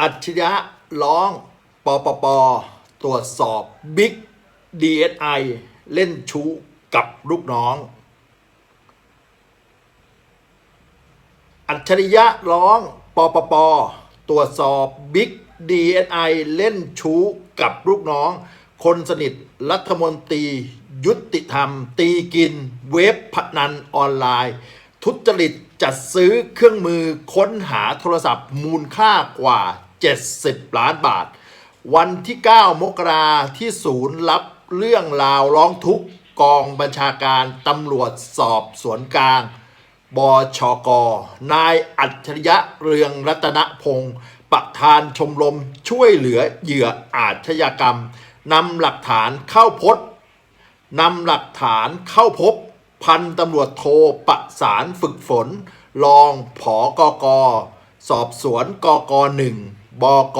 อัจฉริยะร้องปปปตรวจสอบบิ๊กดีเอสไอเล่นชู้กับลูกน้อง อัจฉริยะร้องปปปตรวจสอบบิ๊กดีเอสไอเล่นชู้กับลูกน้อง คนสนิทรัฐมนตรี ยุติธรรม ตีกิน เว็บพนันออนไลน์ ทุจริตจัดซื้อเครื่องมือค้นหาโทรศัพท์มูลค่ากว่า 70 ล้านบาท วันที่ 9 มกราที่ศูนย์รับเรื่องราวร้องทุกข์กองบัญชาการตำรวจสอบสวนกลาง บชก นายอัจฉริยะเรืองรัตนพงศ์ประธานชมรมช่วยเหลือเหยื่ออาชญากรรมนำหลักฐานเข้าพบนำหลักฐานเข้าพบ พันตำรวจโทประสานฝึกฝน รองผอกกสอบสวนกกหนึ่ง บก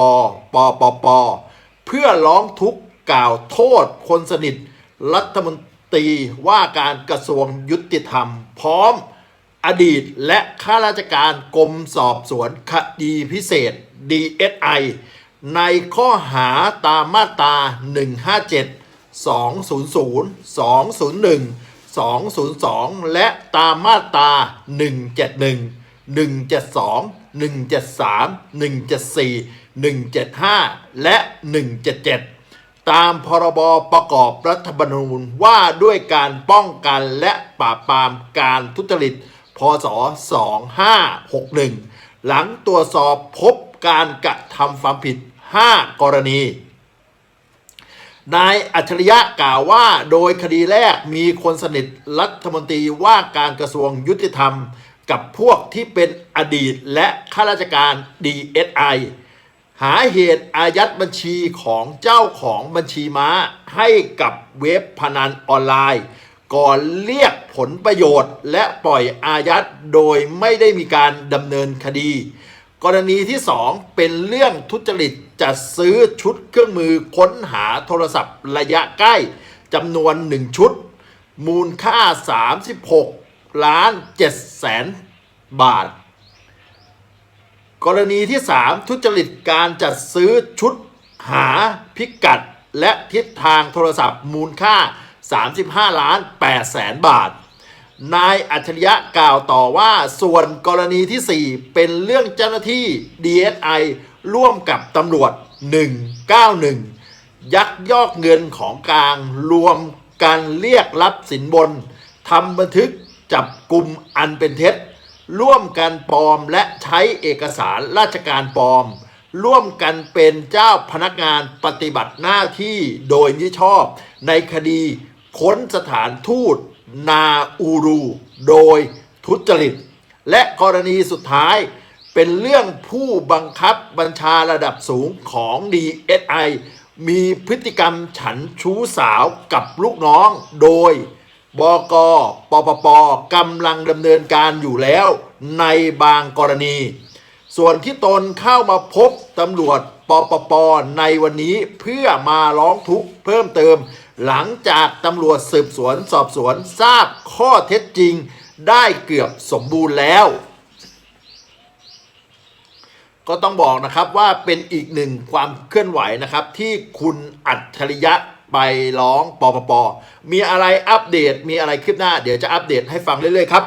ปปป เพื่อร้องทุกข์กล่าวโทษคนสนิท รัฐมนตรีว่าการกระทรวงยุติธรรม พร้อมอดีตและข้าราชการกรมสอบสวนคดีพิเศษ DSI ในข้อหาตามมาตรา 157 200 201 202 และตามมาตรา 171 172 173 174 175 และ 177 ตามพรบประกอบรัฐธรรมนูญว่าด้วยการป้องกันและปราบปรามการทุจริต พศ 2561 หลังตรวจสอบพบการกระทำความผิด 5 กรณี นายอัจฉริยะกล่าวว่าโดยคดีแรกมีคนสนิทรัฐมนตรีว่าการกระทรวงยุติธรรม กับพวกที่เป็นอดีตและข้าราชการ DSI หาเหตุอายัดบัญชีของเจ้าของบัญชีม้า ให้กับเว็บพนันออนไลน์ ก่อนเรียกผลประโยชน์ และปล่อยอายัดโดยไม่ได้มีการดำเนินคดี กรณีที่ 2 เป็นเรื่องทุจริตจัดซื้อชุดเครื่องมือค้นหาโทรศัพท์ระยะใกล้จำนวน 1 ชุด มูลค่า 36 ล้าน7แสนบาท กรณีที่ 3 ทุจริตการจัดซื้อชุดหาพิกัด และทิศทางโทรศัพท์มูลค่า 35 ล้าน8แสนบาท นายอัจฉริยะกล่าวต่อว่าส่วนกรณีที่ 4 เป็นเรื่องเจ้าหน้าที่ DSI ร่วมกับตำรวจ 191 ยักยอกเงินของกลางรวมกันเรียกรับสินบนทำบันทึก จับกลุ่มอันเป็นเท็จ ร่วมกันปลอมและใช้เอกสารราชการปลอม ร่วมกันเป็นเจ้าพนักงานปฏิบัติหน้าที่โดยมิชอบ ในคดีค้นสถานทูตนาอูรู โดยทุจริต และกรณีสุดท้ายเป็นเรื่องผู้บังคับบัญชาระดับสูงของ DSI มีพฤติกรรมฉันชู้สาวกับลูกน้องโดย บกปปปกำลังดำเนินการอยู่แล้วในบางกรณี ส่วนที่ตนเข้ามาพบตำรวจปปปในวันนี้เพื่อมาร้องทุกข์เพิ่มเติม หลังจากตำรวจสืบสวนสอบสวนทราบข้อเท็จจริง ได้เกือบสมบูรณ์แล้ว ก็ต้องบอกนะครับว่าเป็นอีกหนึ่งความเคลื่อนไหวนะครับที่คุณอัจฉริยะ ไปร้องปปปมีอะไรอัปเดตมีอะไรคืบหน้า เดี๋ยวจะอัปเดตให้ฟังเรื่อยๆครับ